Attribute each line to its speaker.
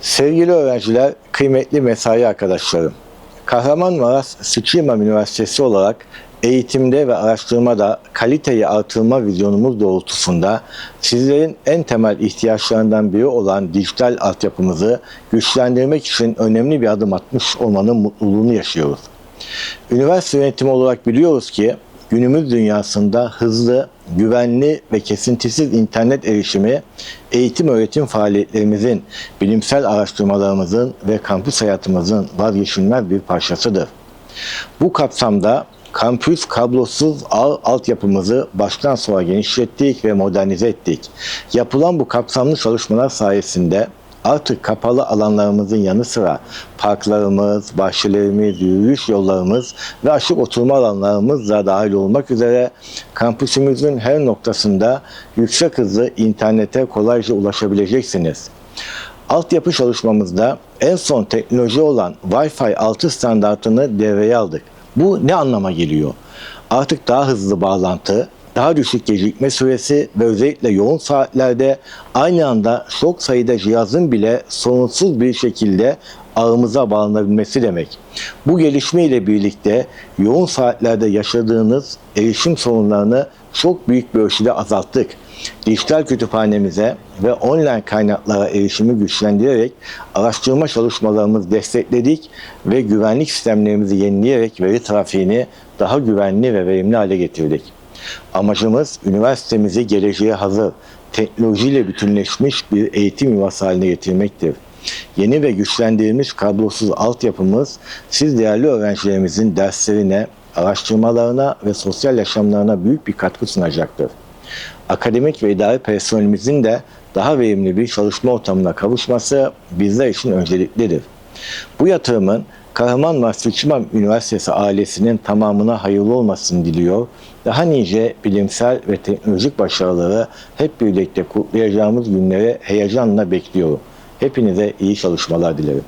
Speaker 1: Sevgili öğrenciler, kıymetli mesai arkadaşlarım. Kahramanmaraş Sıçrıimam Üniversitesi olarak eğitimde ve araştırmada kaliteyi artırma vizyonumuz doğrultusunda sizlerin en temel ihtiyaçlarından biri olan dijital altyapımızı güçlendirmek için önemli bir adım atmış olmanın mutluluğunu yaşıyoruz. Üniversite yönetimi olarak biliyoruz ki günümüz dünyasında hızlı, güvenli ve kesintisiz internet erişimi eğitim öğretim faaliyetlerimizin, bilimsel araştırmalarımızın ve kampüs hayatımızın vazgeçilmez bir parçasıdır. Bu kapsamda kampüs kablosuz ağ altyapımızı baştan sona genişlettik ve modernize ettik. Yapılan bu kapsamlı çalışmalar sayesinde artık kapalı alanlarımızın yanı sıra parklarımız, bahçelerimiz, yürüyüş yollarımız ve açık oturma alanlarımız da dahil olmak üzere kampüsümüzün her noktasında yüksek hızlı internete kolayca ulaşabileceksiniz. Altyapı çalışmamızda en son teknoloji olan Wi-Fi 6 standartını devreye aldık. Bu ne anlama geliyor? Artık daha hızlı bağlantı, daha düşük gecikme süresi ve özellikle yoğun saatlerde aynı anda çok sayıda cihazın bile sorunsuz bir şekilde ağımıza bağlanabilmesi demek. Bu gelişme ile birlikte yoğun saatlerde yaşadığınız erişim sorunlarını çok büyük bir ölçüde azalttık. Dijital kütüphanemize ve online kaynaklara erişimi güçlendirerek araştırma çalışmalarımızı destekledik ve güvenlik sistemlerimizi yenileyerek veri trafiğini daha güvenli ve verimli hale getirdik. Amacımız üniversitemizi geleceğe hazır, teknolojiyle bütünleşmiş bir eğitim yuvası haline getirmektir. Yeni ve güçlendirilmiş kablosuz altyapımız siz değerli öğrencilerimizin derslerine, araştırmalarına ve sosyal yaşamlarına büyük bir katkı sunacaktır. Akademik ve idari personelimizin de daha verimli bir çalışma ortamına kavuşması bizler için önceliklidir. Bu yatırımın Kahramanmaraş Seçimam Üniversitesi ailesinin tamamına hayırlı olmasını diliyor. Daha nice bilimsel ve teknolojik başarıları hep birlikte kutlayacağımız günleri heyecanla bekliyorum. Hepinize iyi çalışmalar dilerim.